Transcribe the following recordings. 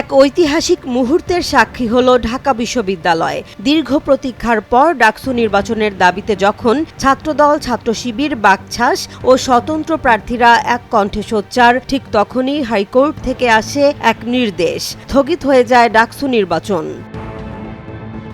এক ঐতিহাসিক মুহূর্তের সাক্ষী হল ঢাকা বিশ্ববিদ্যালয়। দীর্ঘ প্রতীক্ষার পর ডাকসু নির্বাচনের দাবিতে যখন ছাত্রদল, ছাত্র শিবির, বাকছাস ও স্বতন্ত্র প্রার্থীরা এক কণ্ঠে সোচ্চার, ঠিক তখনই হাইকোর্ট থেকে আসে এক নির্দেশ। স্থগিত হয়ে যায় ডাকসু নির্বাচন।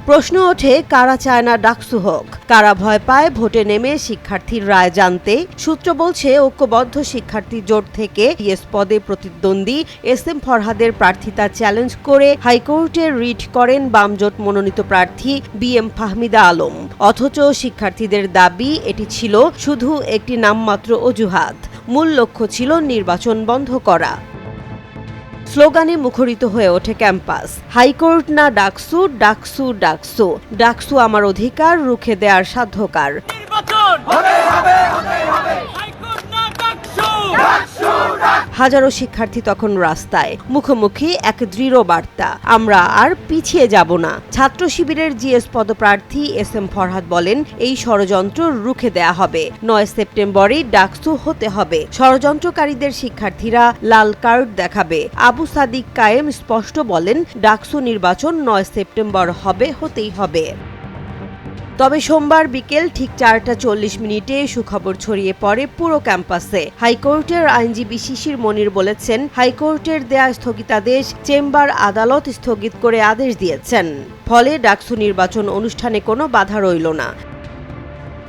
প্রশ্ন ওঠে, কারা চায় না ডাকসু হোক? কারা ভয় পায়, ভোটে নেমে শিক্ষার্থীর রায় জানতে? সূত্র বলছে, ঐক্যবদ্ধ শিক্ষার্থী জোট থেকে ইয়েস পদে প্রতিদ্বন্দ্বী এস এম ফরহাদের প্রার্থিতা চ্যালেঞ্জ করে হাইকোর্টে রিট করেন বামজোট মনোনীত প্রার্থী বি এম ফাহমিদা আলম। অথচ শিক্ষার্থীদের দাবি, এটি ছিল শুধু একটি নামমাত্র অজুহাত। মূল লক্ষ্য ছিল নির্বাচন বন্ধ করা। স্লোগানে মুখরিত হয়ে ওঠে ক্যাম্পাস। হাইকোর্ট না ডাকসু ডাকসু ডাকসু। ডাকসু আমার অধিকার, রুখে দেয়ার সাধ্যকার। হাজারো শিক্ষার্থী তখন রাস্তায়। মুখোমুখি এক দৃঢ় বার্তা, আমরা আর পিছিয়ে যাব না। ছাত্র শিবিরের জিএস পদপ্রার্থী এস এম ফরহাদ বলেন, এই ষড়যন্ত্র রুখে দেয়া হবে। নয় সেপ্টেম্বরই ডাকসু হতে হবে। ষড়যন্ত্রকারীদের শিক্ষার্থীরা লাল কার্ড দেখাবে। আবু সাদিক কায়েম স্পষ্ট বলেন, ডাকসু নির্বাচন নয় সেপ্টেম্বর হবে, হতেই হবে। তবে সোমবার বিকেল ঠিক চারটা চল্লিশ মিনিটে সুখবর ছড়িয়ে পড়ে পুরো ক্যাম্পাসে। হাইকোর্টের আইনজীবী শিশির মনির বলেছেন, হাইকোর্টের দেয়া স্থগিতাদেশ চেম্বার আদালত স্থগিত করে আদেশ দিয়েছেন। ফলে ডাকসু নির্বাচন অনুষ্ঠানে কোনো বাধা রইল না।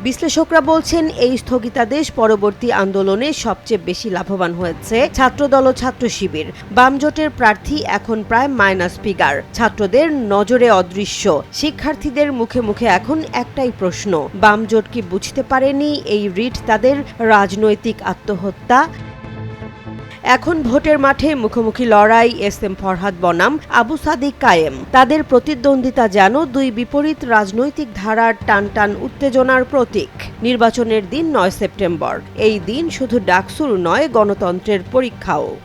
বিশ্লেষকরা বলছেন, এই স্থগিতাদেশ পরবর্তী আন্দোলনে সবচেয়ে বেশি লাভবান হয়েছে ছাত্রদল ও ছাত্র শিবির। বামজোটের প্রার্থী এখন প্রায় মাইনাস ফিগার। ছাত্রদের নজরে অদৃশ্য। শিক্ষার্থীদের মুখে মুখে এখন একটাই প্রশ্ন বামজোট কি বুঝতে পারেনি এই রিট তাদের রাজনৈতিক আত্মহত্যা? এখন ভোটের মাঠে মুখোমুখি লড়াই এস এম ফরহাদ বনাম, আবু সাদিক কায়েম। তাদের প্রতিদ্বন্দ্বিতা যেন দুই বিপরীত রাজনৈতিক ধারার টান টান উত্তেজনার প্রতীক। নির্বাচনের দিন নয় সেপ্টেম্বর। এই দিন শুধু ডাকসুর নয়, গণতন্ত্রের পরীক্ষাও।